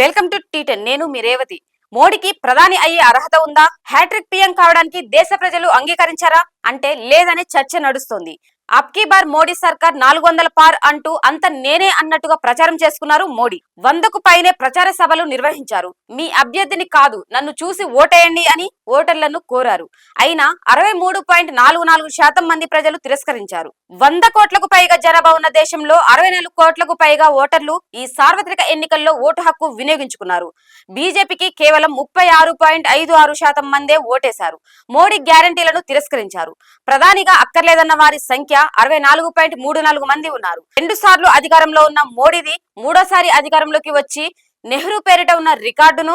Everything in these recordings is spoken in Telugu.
వెల్కమ్ టు టీటెన్ నేను మీరేవతి మోడీకి ప్రధాని అయ్యే అర్హత ఉందా? హ్యాట్రిక్ పిఎం కావడానికి దేశ ప్రజలు అంగీకరించారా? అంటే లేదనే చర్చ నడుస్తోంది. అబ్కీ బార్ మోడీ సర్కార్ నాలుగు వందల పార్ అంటూ అంత నేనే అన్నట్టుగా ప్రచారం చేసుకున్నారు మోడీ. వందకు పైనే ప్రచార సభలు నిర్వహించారు. మీ అభ్యర్థిని కాదు నన్ను చూసి ఓటేయండి అని ఓటర్లను కోరారు. అయినా అరవై మూడు పాయింట్ నాలుగు నాలుగు శాతం మంది ప్రజలు తిరస్కరించారు. వంద కోట్లకు పైగా జనాభా ఉన్న దేశంలో అరవై నాలుగు కోట్లకు పైగా ఓటర్లు ఈ సార్వత్రిక ఎన్నికల్లో ఓటు హక్కు వినియోగించుకున్నారు. బీజేపీకి కేవలం ముప్పై ఆరు పాయింట్ ఐదు ఆరు శాతం మందే ఓటేశారు. మోడీ గ్యారంటీలను తిరస్కరించారు. ప్రధానిగా అక్కర్లేదన్న వారి సంఖ్య అరవై నాలుగు పాయింట్ మూడు నాలుగు మంది ఉన్నారు. రెండు సార్లు అధికారంలో ఉన్న మోడీది మూడోసారి అధికారంలోకి వచ్చి నెహ్రూ పేరిట ఉన్న రికార్డును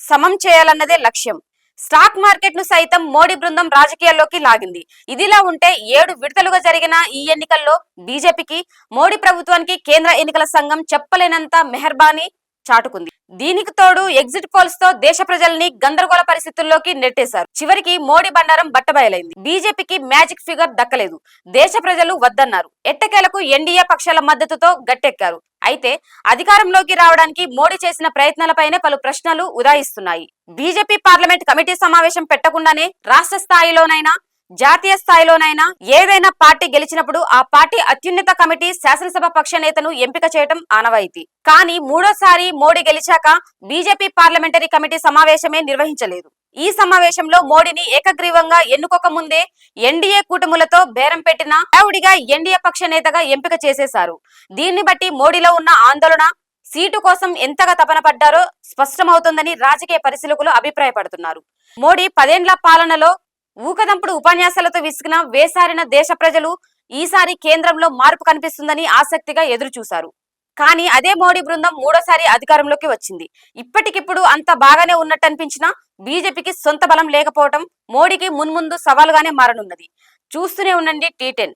సమం చేయాలన్నదే లక్ష్యం. స్టాక్ మార్కెట్ను సైతం మోడీ బృందం రాజకీయాల్లోకి లాగింది. ఇదిలా ఉంటే ఏడు విడతలుగా జరిగిన ఈ ఎన్నికల్లో బీజేపీకి మోడీ ప్రభుత్వానికి కేంద్ర ఎన్నికల సంఘం చెప్పలేనంత మెహర్బానీ చాటుకుంది. దీనికి తోడు ఎగ్జిట్ పోల్స్తో దేశ ప్రజల్ని గందరగోళ పరిస్థితుల్లోకి నెట్టేశారు. చివరికి మోడీ బండారం బట్టబయలైంది. బీజేపీకి మ్యాజిక్ ఫిగర్ దక్కలేదు. దేశ ప్రజలు వద్దన్నారు. ఎట్టకేలకు ఎన్డీఏ పక్షాల మద్దతుతో గట్టెక్కారు. అయితే అధికారంలోకి రావడానికి మోడీ చేసిన ప్రయత్నాలపైనే పలు ప్రశ్నలు ఉదాయిస్తున్నాయి. బీజేపీ పార్లమెంట్ కమిటీ సమావేశం పెట్టకుండానే రాష్ట్ర స్థాయిలోనైనా జాతీయ స్థాయిలోనైనా ఏదైనా పార్టీ గెలిచినప్పుడు ఆ పార్టీ అత్యున్నత కమిటీ శాసనసభ పక్ష నేతను ఎంపిక చేయడం ఆనవాయితీ. కానీ మూడోసారి మోడీ గెలిచాక బీజేపీ పార్లమెంటరీ కమిటీ సమావేశమే నిర్వహించలేదు. ఈ సమావేశంలో మోడీని ఏకగ్రీవంగా ఎన్నుకోక ముందే ఎన్డీఏ కూటములతో బేరం పెట్టిన ఆవిడిగా ఎన్డీఏ పక్ష నేతగా ఎంపిక చేసేశారు. దీన్ని బట్టి మోడీలో ఉన్న ఆందోళన సీటు కోసం ఎంతగా తపన పడ్డారో స్పష్టమవుతుందని రాజకీయ పరిశీలకులు అభిప్రాయపడుతున్నారు. మోడీ పదేండ్ల పాలనలో ఊకదంపుడు ఉపన్యాసాలతో విసిగిన వేసారిన దేశ ప్రజలు ఈసారి కేంద్రంలో మార్పు కనిపిస్తుందని ఆసక్తిగా ఎదురుచూశారు. కానీ అదే మోడీ బృందం మూడోసారి అధికారంలోకి వచ్చింది. ఇప్పటికిప్పుడు అంత బాగానే ఉన్నట్టు అనిపించినా బీజేపీకి సొంత బలం లేకపోవటం మోడీకి మున్ముందు సవాలుగానే మారనున్నది. చూస్తూనే ఉండండి టీ టెన్.